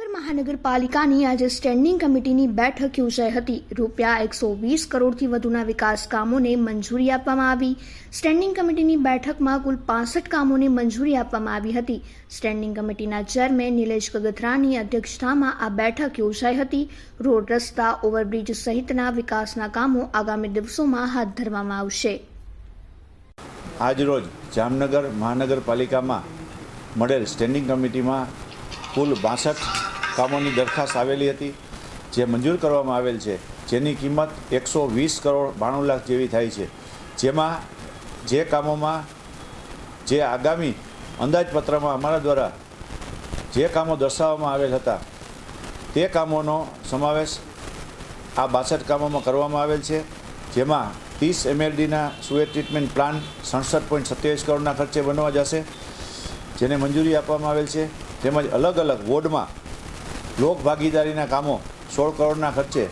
જામનગર મહાનગરપાલિકાની આજે સ્ટેન્ડિંગ કમિટીની બેઠક યોજાઈ હતી. રૂપિયા એકસો વીસ કરોડથી વધુના વિકાસ કામોને મંજૂરી આપવામાં આવી. સ્ટેન્ડિંગ કમિટીની બેઠકમાં કુલ પાસઠ કામોને મંજૂરી આપવામાં આવી હતી. સ્ટેન્ડિંગ કમિટીના ચેરમેન નિલેશ કગથરાની અધ્યક્ષતામાં આ બેઠક યોજાઈ હતી. રોડ રસ્તા ઓવરબ્રિજ સહિતના વિકાસના કામો આગામી દિવસોમાં હાથ ધરવામાં આવશે. આજરોજ જામનગર મહાનગરપાલિકામાં મળેલ સ્ટેન્ડિંગ કમિટીમાં કુલ બાસઠ કામોની દરખાસ્ત આવેલી હતી, જે મંજૂર કરવામાં આવેલ છે, જેની કિંમત એકસો વીસ કરોડ બાણું લાખ જેવી થાય છે. જેમાં જે કામોમાં જે આગામી અંદાજપત્રમાં અમારા દ્વારા જે કામો દર્શાવવામાં આવેલ હતા, તે કામોનો સમાવેશ આ બાસઠ કામોમાં કરવામાં આવેલ છે. જેમાં ત્રીસ એમએલડીના સુએર ટ્રીટમેન્ટ પ્લાન્ટ સડસઠ પોઈન્ટ સત્યાવીસ કરોડના ખર્ચે બનવા જશે, જેને મંજૂરી આપવામાં આવેલ છે. તેમજ અલગ અલગ વોર્ડમાં લોક ભાગીદારીના કામો સોળ કરોડના ખર્ચે.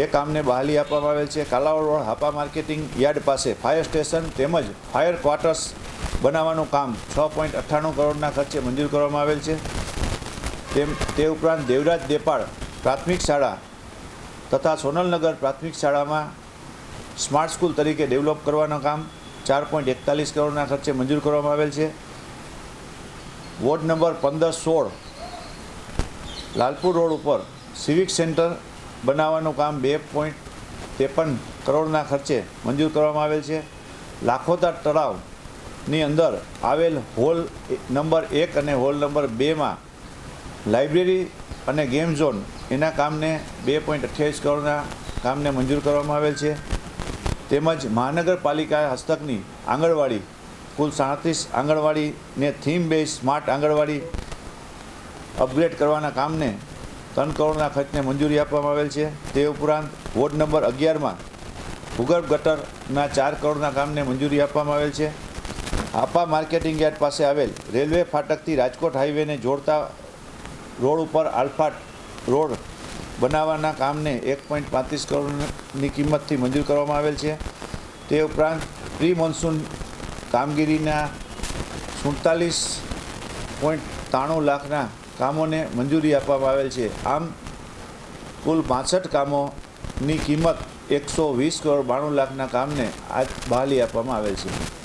એ કામને બહાલી આપવામાં આવેલ છે. Kalavad road Hapa marketing yard પાસે ફાયર સ્ટેશન તેમજ ફાયર ક્વાર્ટર્સ બનાવવાનું કામ છ પોઈન્ટ અઠ્ઠાણું કરોડના ખર્ચે મંજૂર કરવામાં આવેલ છે. તેમ, તે ઉપરાંત દેવરાજ દેપાળ પ્રાથમિક શાળા તથા સોનલનગર પ્રાથમિક શાળામાં સ્માર્ટ સ્કૂલ તરીકે ડેવલપ કરવાનું કામ ચાર પોઈન્ટ એકતાલીસ કરોડના ખર્ચે મંજૂર કરવામાં આવેલ છે. વોર્ડ નંબર પંદર સોળ લાલપુર રોડ ઉપર સિવિક સેન્ટર બનાવવાનું કામ બે પોઈન્ટ ત્રેપન કરોડના ખર્ચે મંજૂર કરવામાં આવેલ છે. લાખોતા તળાવની અંદર આવેલ હોલ નંબર એક અને હોલ નંબર બેમાં લાઇબ્રેરી અને ગેમ ઝોન એના કામને બે પોઈન્ટ અઠ્યાવીસ કરોડના કામને મંજૂર કરવામાં આવેલ છે. તેમજ મહાનગરપાલિકા હસ્તકની આંગણવાડી, કુલ સાડત્રીસ આંગણવાડીને theme base smart anganwadi upgrade કરવાના કામને ત્રણ કરોડના ખર્ચને મંજૂરી આપવામાં આવેલ છે. તે ઉપરાંત વોર્ડ નંબર અગિયારમાં ભૂગર્ભ ગટરના ચાર કરોડના કામને મંજૂરી આપવામાં આવેલ છે. આપા માર્કેટિંગ યાર્ડ પાસે આવેલ રેલવે ફાટકથી રાજકોટ હાઈવેને જોડતા રોડ ઉપર આલ્ફાટ રોડ બનાવવાના કામને એક પોઈન્ટ પાંત્રીસ કરોડની કિંમતથી મંજૂર કરવામાં આવેલ છે. તે ઉપરાંત પ્રી મોન્સૂન કામગીરીના સુડતાલીસ પોઈન્ટ ત્રાણું લાખના કામોને મંજૂરી આપવામાં આવેલ છે. આમ, કુલ પાંસઠ કામોની કિંમત એકસો વીસ કરોડ બાણું લાખના કામને આજ બહાલી આપવામાં આવેલ છે.